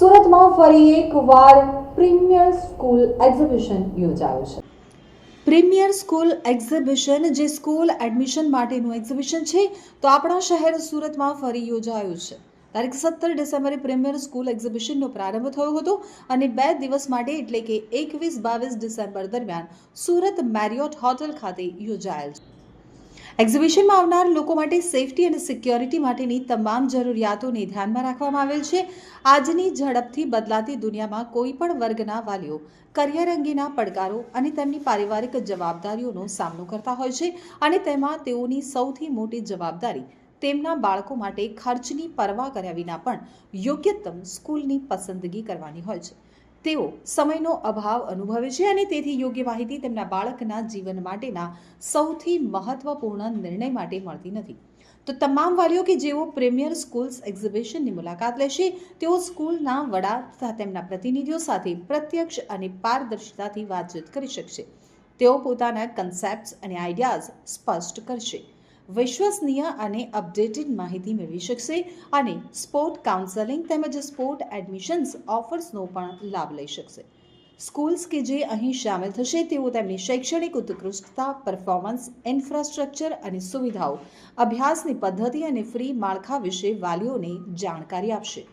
સુરતમાં ફરી એકવાર પ્રીમિયર સ્કૂલ એક્ઝિબિશન યોજાયું છે. પ્રીમિયર સ્કૂલ એક્ઝિબિશન, જે સ્કૂલ એડમિશન માટેનું એક્ઝિબિશન છે, તો આપણા શહેર સુરતમાં ફરી યોજાયું છે. તારીખ સત્તર ડિસેમ્બરે પ્રીમિયર સ્કૂલ એક્ઝિબિશનનો પ્રારંભ થયો હતો અને બે દિવસ માટે, એટલે કે એકવીસ બાવીસ ડિસેમ્બર દરમિયાન, સુરત મેરિયોટ હોટલ ખાતે યોજાયેલ છે. એક્ઝિબિશનમાં આવનાર લોકો માટે સેફટી અને સિક્યોરિટી માટેની તમામ જરૂરિયાતોને ધ્યાનમાં રાખવામાં આવેલ છે. આજની ઝડપથી બદલાતી દુનિયામાં કોઈ પણ વર્ગના વાલીઓ કરિયર અંગેના પડકારો અને તેમની પારિવારિક જવાબદારીઓનો સામનો કરતા હોય છે અને તેમાં તેઓની સૌથી મોટી જવાબદારી તેમના બાળકો માટે ખર્ચની પરવા કર્યા વિના પણ યોગ્યતમ સ્કૂલની પસંદગી કરવાની હોય છે. તેઓ સમયનો અભાવ અનુભવે છે અને તેથી યોગ્ય માહિતી તેમના બાળકના જીવન માટેના સૌથી મહત્વપૂર્ણ નિર્ણય માટે મળતી નથી. તો તમામ વાલીઓ કે જેઓ પ્રીમિયર સ્કૂલ્સ એક્ઝિબિશનની મુલાકાત લેશે, તેઓ સ્કૂલના વડા તથા તેમના પ્રતિનિધિઓ સાથે પ્રત્યક્ષ અને પારદર્શિતાથી વાતચીત કરી શકશે. તેઓ પોતાના કન્સેપ્ટ્સ અને આઈડિયાઝ સ્પષ્ટ કરશે. વિશ્વસનીય અને અપડેટેડ માહિતી મેળવી શકશે અને સ્પોર્ટ કાઉન્સેલિંગ તેમજ સ્પોર્ટ એડમિશન્સ ઓફર્સનો પણ લાભ લઈ શકશે. સ્કૂલ્સ કે જે અહીં સામેલ થશે તેઓ તેમની શૈક્ષણિક ઉત્કૃષ્ટતા પરફોર્મન્સ ઇન્ફ્રાસ્ટ્રક્ચર અને સુવિધાઓ, અભ્યાસની પદ્ધતિ અને ફ્રી માળખા વિશે વાલીઓને જાણકારી આપશે.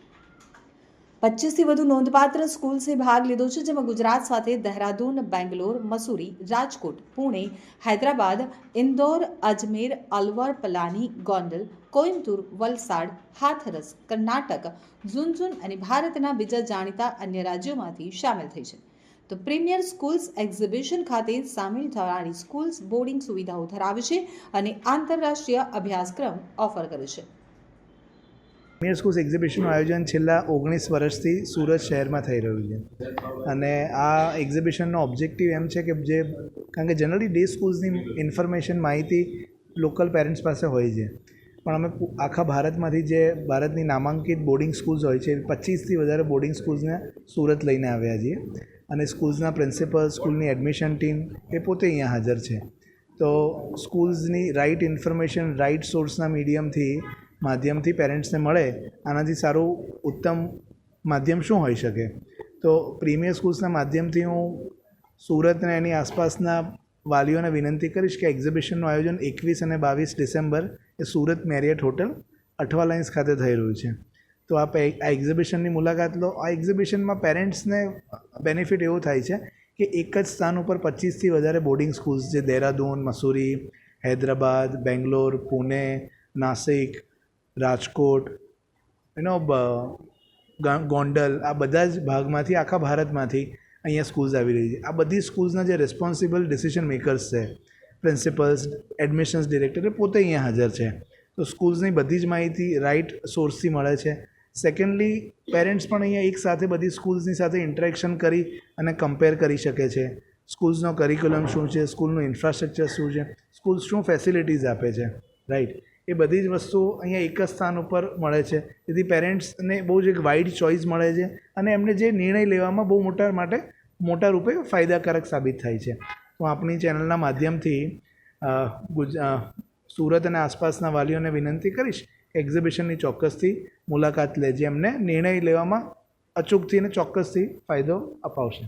પચીસથી વધુ નોંધપાત્ર સ્કૂલ્સે ભાગ લીધો છે, જેમાં ગુજરાત સાથે દહેરાદૂન, બેંગ્લોર, મસૂરી, રાજકોટ, પુણે, હૈદરાબાદ, ઇન્દોર, અજમેર, અલવર, પલાની, ગોંડલ, કોઇમ્બતુર, વલસાડ, હાથરસ, કર્ણાટક ઝુનઝુન અને ભારતના બીજા જાણીતા અન્ય રાજ્યોમાંથી સામેલ થઈ છે. તો પ્રીમિયર સ્કૂલ્સ એક્ઝિબિશન ખાતે સામેલ થનારી સ્કૂલ્સ બોર્ડિંગ સુવિધાઓ ધરાવે છે અને આંતરરાષ્ટ્રીય અભ્યાસક્રમ ઓફર કરે છે. પ્રીમિયર સ્કૂલ્સ એક્ઝિબિશનનું આયોજન છેલ્લા ઓગણીસ વર્ષથી સુરત શહેરમાં થઈ રહ્યું છે. અને આ એક્ઝિબિશનનો ઓબ્જેક્ટિવ એમ છે કે જે, કારણ કે જનરલી ડે સ્કૂલ્સની ઇન્ફોર્મેશન માહિતી લોકલ પેરેન્ટ્સ પાસે હોય છે. પણ અમે આખા ભારતમાંથી જે ભારતની નામાંકિત બોર્ડિંગ સ્કૂલ્સ હોય છે, પચીસથી વધારે બોર્ડિંગ સ્કૂલ્સને સુરત લઈને આવ્યા છીએ. અને સ્કૂલ્સના પ્રિન્સિપલ સ્કૂલની એડમિશન ટીમ એ પોતે અહીંયા હાજર છે. તો સ્કૂલ્સની રાઇટ ઇન્ફોર્મેશન રાઇટ સોર્સના મીડિયમથી માધ્યમથી પેરેન્ટ્સને મળે, આનાથી સારું ઉત્તમ માધ્યમ શું હોઈ શકે? તો પ્રીમિયર સ્કૂલ્સના માધ્યમથી હું સુરત અને એની આસપાસના વાલીઓને વિનંતી કરીશ કે એક્ઝિબિશનનું આયોજન એકવીસ અને બાવીસ ડિસેમ્બર એ Surat Marriott hotel Athwa Lines ખાતે થઈ રહ્યું છે. તો આપ આ એક્ઝિબિશનની મુલાકાત લો. આ એક્ઝિબિશનમાં પેરેન્ટ્સને બેનિફિટ એવું થાય છે કે એક જ સ્થાન ઉપર પચીસથી વધારે બોર્ડિંગ સ્કૂલ્સ છે. દહેરાદૂન, મસૂરી, હૈદરાબાદ, બેંગ્લોર, પુણે, નાસિક રાજકોટ એનો ગોંડલ, આ બધા જ ભાગમાંથી, આખા ભારતમાંથી અહીંયા સ્કૂલ્સ આવી રહી છે. આ બધી સ્કૂલ્સના જે રિસ્પોન્સિબલ ડિસિઝન મેકર્સ છે પ્રિન્સિપલ્સ એડમિશન્સ ડિરેક્ટર એ પોતે અહીંયા હાજર છે. તો સ્કૂલ્સની બધી જ માહિતી રાઇટ સોર્સથી મળે છે. સેકન્ડલી પેરેન્ટ્સ પણ અહીંયા એક સાથે બધી સ્કૂલ્સની સાથે ઇન્ટરેક્શન કરી અને કમ્પેર કરી શકે છે. સ્કૂલ્સનો કરિક્યુલમ શું છે? સ્કૂલનું ઇન્ફ્રાસ્ટ્રક્ચર શું છે? સ્કૂલ્સ શું ફેસિલિટીઝ આપે છે? રાઈટ એ બધી જ વસ્તુઓ અહીંયા એક જ સ્થાન ઉપર મળે છે. તેથી પેરેન્ટ્સને બહુ જ એક વાઇડ ચોઇસ મળે છે અને એમને જે નિર્ણય લેવામાં બહુ મોટા માટે મોટા રૂપે ફાયદાકારક સાબિત થાય છે. તો આપણી ચેનલના માધ્યમથી સુરત અને આસપાસના વાલીઓને વિનંતી કરીશ એક્ઝિબિશનની ચોક્કસથી મુલાકાત લે જે એમને નિર્ણય લેવામાં અચૂકથી અને ચોક્કસથી ફાયદો અપાવશે.